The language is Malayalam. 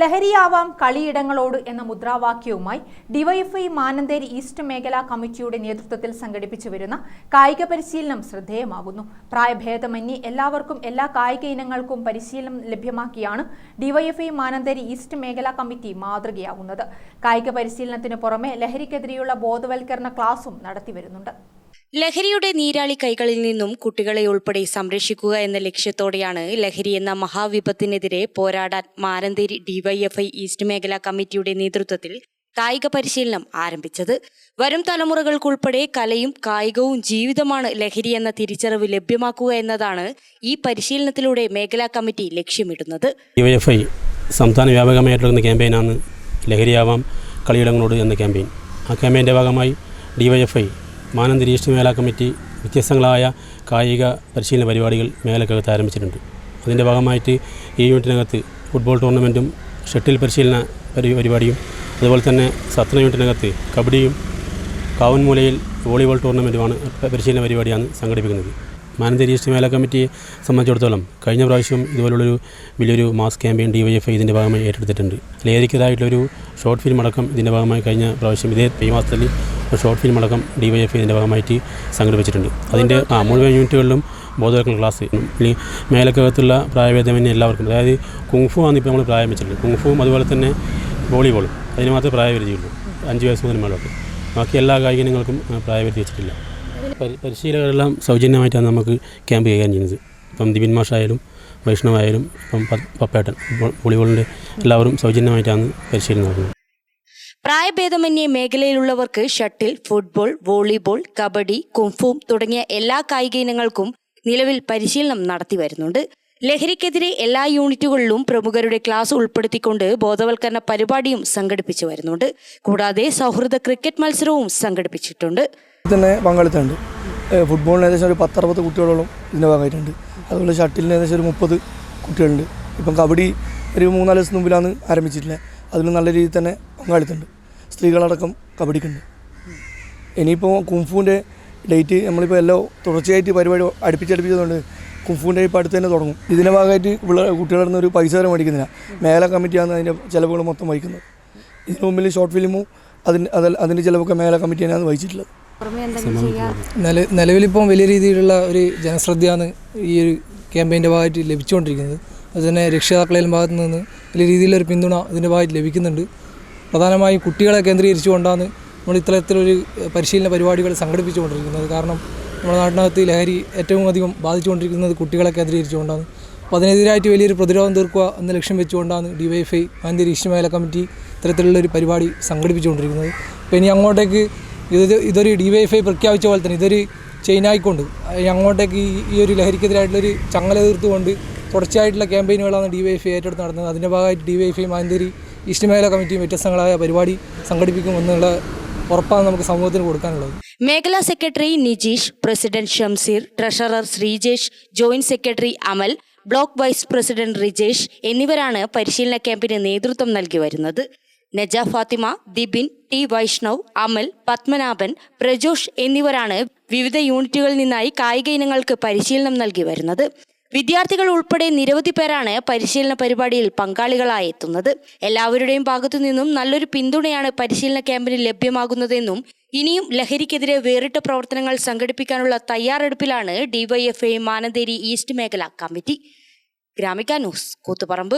ലഹരിയാവാം കളിയിടങ്ങളോട് എന്ന മുദ്രാവാക്യവുമായി ഡിവൈഎഫ്ഐ മാനന്തേരി ഈസ്റ്റ് മേഖലാ കമ്മിറ്റിയുടെ നേതൃത്വത്തിൽ സംഘടിപ്പിച്ചു വരുന്ന കായിക പരിശീലനം ശ്രദ്ധേയമാകുന്നു. പ്രായഭേദമന്യേ എല്ലാവർക്കും എല്ലാ കായിക ഇനങ്ങൾക്കും പരിശീലനം ലഭ്യമാക്കിയാണ് ഡിവൈഎഫ്ഐ മാനന്തേരി ഈസ്റ്റ് മേഖലാ കമ്മിറ്റി മാതൃകയാകുന്നത് കായിക പരിശീലനത്തിന് പുറമെ ലഹരിക്കെതിരെയുള്ള ബോധവൽക്കരണ ക്ലാസും നടത്തിവരുന്നുണ്ട് ലഹരിയുടെ നീരാളി കൈകളിൽ നിന്നും കുട്ടികളെ ഉൾപ്പെടെ സംരക്ഷിക്കുക എന്ന ലക്ഷ്യത്തോടെയാണ് ലഹരി എന്ന മഹാവിപത്തിനെതിരെ പോരാടാൻ മാനന്തേരി ഡിവൈഎഫ്ഐ ഈസ്റ്റ് മേഖല കമ്മിറ്റിയുടെ നേതൃത്വത്തിൽ കായിക പരിശീലനം ആരംഭിച്ചത്. വരും തലമുറകൾക്കുൾപ്പെടെ കലയും കായികവും ജീവിതമാണ് ലഹരി എന്ന തിരിച്ചറിവ് ലഭ്യമാക്കുക എന്നതാണ് ഈ പരിശീലനത്തിലൂടെ മേഖലാ കമ്മിറ്റി ലക്ഷ്യമിടുന്നത്. ഡിവൈഎഫ്ഐ സംസ്ഥാന വ്യാപകമായിട്ടുള്ള ക്യാമ്പയിനാണ് ലഹരിയാവാം കളിയിടങ്ങളോട് എന്ന ക്യാമ്പയിൻ. ആ ക്യാമ്പയിന്റെ ഭാഗമായി ഡിവൈഎഫ്ഐ മാനന്തരി മേള കമ്മിറ്റി വ്യത്യസ്തങ്ങളായ കായിക പരിശീലന പരിപാടികൾ മേഖലക്കകത്ത് ആരംഭിച്ചിട്ടുണ്ട്. അതിന്റെ ഭാഗമായിട്ട് ഈ യൂണിറ്റിനകത്ത് ഫുട്ബോൾ ടൂർണമെന്റും ഷട്ടിൽ പരിശീലന പരി പരിപാടിയും അതുപോലെ തന്നെ സത്ര യൂണിറ്റിനകത്ത് കബഡിയും കാവൻമൂലയിൽ വോളിബോൾ ടൂർണമെന്റുമാണ് പരിശീലന പരിപാടിയാണ് സംഘടിപ്പിക്കുന്നത്. മാനന്തേരി മേല കമ്മിറ്റി സംബന്ധിച്ചിടത്തോളം കഴിഞ്ഞ പ്രാവശ്യം ഇതുപോലുള്ളൊരു വലിയൊരു mass campaign D Y F I ഇതിന്റെ ഭാഗമായി ഏറ്റെടുത്തിട്ടുണ്ട്. ലേരിക്കതായിട്ടുള്ളൊരു ഷോർട്ട് ഫിലിം അടക്കം ഇതിന്റെ ഭാഗമായി കഴിഞ്ഞ പ്രാവശ്യം ഇതേ ഈ മാസത്തിൽ ഷോർട്ട് ഫിലിം അടക്കം ഡി വൈ എഫ് ഐ ഇതിന്റെ ഭാഗമായിട്ട് സംഘടിപ്പിച്ചിട്ടുണ്ട്. അതിന്റെ ആ മുഴുവൻ യൂണിറ്റുകളിലും ബോധവൽക്കരണ ക്ലാസ് ഇനി മേലക്കകത്തുള്ള പ്രായഭേദമന്യേ എല്ലാവർക്കും അതായത് കുങ്ഫു ആണ് ഇപ്പോൾ നമ്മൾ പ്രായം വെച്ചിട്ടുള്ളത് കുങ്ഫുവും അതുപോലെ തന്നെ വോളിബോളും. അതിന് മാത്രമേ പ്രായപരിധിയുള്ളൂ. അഞ്ച് വയസ്സ് മുതൽ മേലോട്ട് ബാക്കി എല്ലാ കായിക ഇനങ്ങൾക്കും പ്രായപരിധി വെച്ചിട്ടില്ല. പരിശീലകരെല്ലാം സൗജന്യമായിട്ടാണ് നമുക്ക് ക്യാമ്പ് കൈകാര്യം ചെയ്യുന്നത്. ഇപ്പം ദിബിൻ മാഷായാലും വൈഷ്ണവായാലും ഇപ്പം പപ്പേട്ടൻ വോളിബോളിന്റെ എല്ലാവരും സൗജന്യമായിട്ടാണ് പരിശീലനം നടക്കുന്നത് പ്രായഭേദമന്യേ മേഖലയിലുള്ളവർക്ക് shuttle football volleyball kabaddi kung fu തുടങ്ങിയ എല്ലാ കായിക ഇനങ്ങൾക്കും നിലവിൽ പരിശീലനം നടത്തി വരുന്നുണ്ട്. ലഹരിക്കെതിരെ എല്ലാ യൂണിറ്റുകളിലും പ്രമുഖരുടെ ക്ലാസ് ഉൾപ്പെടുത്തിക്കൊണ്ട് ബോധവൽക്കരണ പരിപാടിയും സംഘടിപ്പിച്ചു വരുന്നുണ്ട്. കൂടാതെ സൗഹൃദ ക്രിക്കറ്റ് മത്സരവും സംഘടിപ്പിച്ചിട്ടുണ്ട്. തന്നെ പങ്കാളിത്തമുണ്ട്. ഏഹ് ഫുട്ബോളിന് ഏകദേശം ഒരു പത്തറുപത് കുട്ടികളോളം ഇതിന്റെ ഭാഗമായിട്ടുണ്ട്. അതുപോലെ ഷട്ടിലിന് ഏകദേശം ഒരു മുപ്പത് കുട്ടികളുണ്ട്. ഇപ്പം കബഡി ഒരു മൂന്നാൽ ദിവസം മുമ്പിലാണ് ആരംഭിച്ചിട്ടുള്ളത്. അതിൽ നല്ല രീതിയിൽ തന്നെ പങ്കാളിത്തമുണ്ട്. സ്ത്രീകളടക്കം കബഡിക്കുണ്ട്. ഇനിയിപ്പോൾ കുംഫുവിന്റെ ഡേറ്റ് നമ്മളിപ്പോൾ എല്ലാം തുടർച്ചയായിട്ട് പരിപാടി അടുപ്പിച്ചടുപ്പിച്ചതുകൊണ്ട് കുംഫുവിന്റെ ഇപ്പോൾ അടുത്ത് തന്നെ തുടങ്ങും. ഇതിന്റെ ഭാഗമായിട്ട് പിള്ളേർ കുട്ടികളുടെ നിന്ന് ഒരു പൈസ വരെ മേടിക്കുന്നില്ല. മേല കമ്മിറ്റിയാണ് അതിന്റെ ചിലവുകൾ മൊത്തം വഹിക്കുന്നത്. ഇതിനു മുമ്പിൽ ഷോർട്ട് ഫിലിമും അതിന് അതിന്റെ ചിലവൊക്കെ മേല കമ്മിറ്റി തന്നെയാണ് വഹിച്ചിട്ടുള്ളത്. നിലവിലിപ്പം വലിയ രീതിയിലുള്ള ഒരു ജനശ്രദ്ധയാണ് ഈ ഒരു ക്യാമ്പയിന്റെ ഭാഗമായിട്ട് ലഭിച്ചുകൊണ്ടിരിക്കുന്നത്. അതുതന്നെ രക്ഷിതാക്കളുടെ ഭാഗത്തു നിന്ന് വലിയ രീതിയിലൊരു പിന്തുണ ഇതിന്റെ ഭാഗമായിട്ട് ലഭിക്കുന്നുണ്ട്. പ്രധാനമായും കുട്ടികളെ കേന്ദ്രീകരിച്ചുകൊണ്ടാണ് നമ്മൾ ഇത്തരത്തിലൊരു പരിശീലന പരിപാടികൾ സംഘടിപ്പിച്ചുകൊണ്ടിരിക്കുന്നത്. കാരണം നമ്മുടെ നാട്ടിനകത്ത് ലഹരി ഏറ്റവും അധികം ബാധിച്ചുകൊണ്ടിരിക്കുന്നത് കുട്ടികളെ കേന്ദ്രീകരിച്ചുകൊണ്ടാണ്. അപ്പോൾ അതിനെതിരായിട്ട് വലിയൊരു പ്രതിരോധം തീർക്കുക എന്ന ലക്ഷ്യം വെച്ചുകൊണ്ടാണ് ഡിവൈഎഫ്ഐ മാനന്തേരി മേഖല കമ്മിറ്റി ഇത്തരത്തിലുള്ള ഒരു പരിപാടി സംഘടിപ്പിച്ചുകൊണ്ടിരിക്കുന്നത്. അപ്പോൾ ഇനി അങ്ങോട്ടേക്ക് ഇത് ഇതൊരു ഡി വൈഫൈ പ്രഖ്യാപിച്ച പോലെ തന്നെ ഇതൊരു ചെയിനായിക്കൊണ്ട് അങ്ങോട്ടേക്ക് ഈ ഒരു ലഹരിക്കെതിരായിട്ടുള്ളൊരു ചങ്ങല തീർത്തുകൊണ്ട് തുടർച്ചയായിട്ടുള്ള ക്യാമ്പയിനുകളാണ് ഡി വൈഫ് ഐ ഏറ്റെടുത്ത് നടത്തുന്നത്. അതിന്റെ ഭാഗമായിട്ട് D Y F I Manantheri east മേഖല കമ്മിറ്റിയും വ്യത്യസ്തങ്ങളായ പരിപാടി സംഘടിപ്പിക്കുമെന്നുള്ള ഉറപ്പാണ് നമുക്ക് സമൂഹത്തിന് കൊടുക്കാനുള്ളത്. മേഖലാ secretary Nijeesh president Shamseer treasurer Sreejesh joint secretary Amal block vice president Rijesh എന്നിവരാണ് പരിശീലന ക്യാമ്പിന് നേതൃത്വം നൽകി വരുന്നത്. നജ ഫാത്തിമ ദിബിൻ ടി വൈഷ്ണവ് അമൽ പത്മനാഭൻ പ്രജോഷ് എന്നിവരാണ് വിവിധ യൂണിറ്റുകളിൽ നിന്നായി കായിക ഇനങ്ങൾക്ക് പരിശീലനം നൽകി വരുന്നത്. വിദ്യാർത്ഥികൾ ഉൾപ്പെടെ നിരവധി പേരാണ് പരിശീലന പരിപാടിയിൽ പങ്കാളികളായി എത്തുന്നത്. എല്ലാവരുടെയും ഭാഗത്തു നിന്നും നല്ലൊരു പിന്തുണയാണ് പരിശീലന ക്യാമ്പിന് ലഭ്യമാകുന്നതെന്നും ഇനിയും ലഹരിക്കെതിരെ വേറിട്ട പ്രവർത്തനങ്ങൾ സംഘടിപ്പിക്കാനുള്ള തയ്യാറെടുപ്പിലാണ് ഡിവൈഎഫ്ഐ മാനന്തേരി ഈസ്റ്റ് മേഖല കമ്മിറ്റി. ഗ്രാമിക ന്യൂസ് കൂത്തുപറമ്പ്.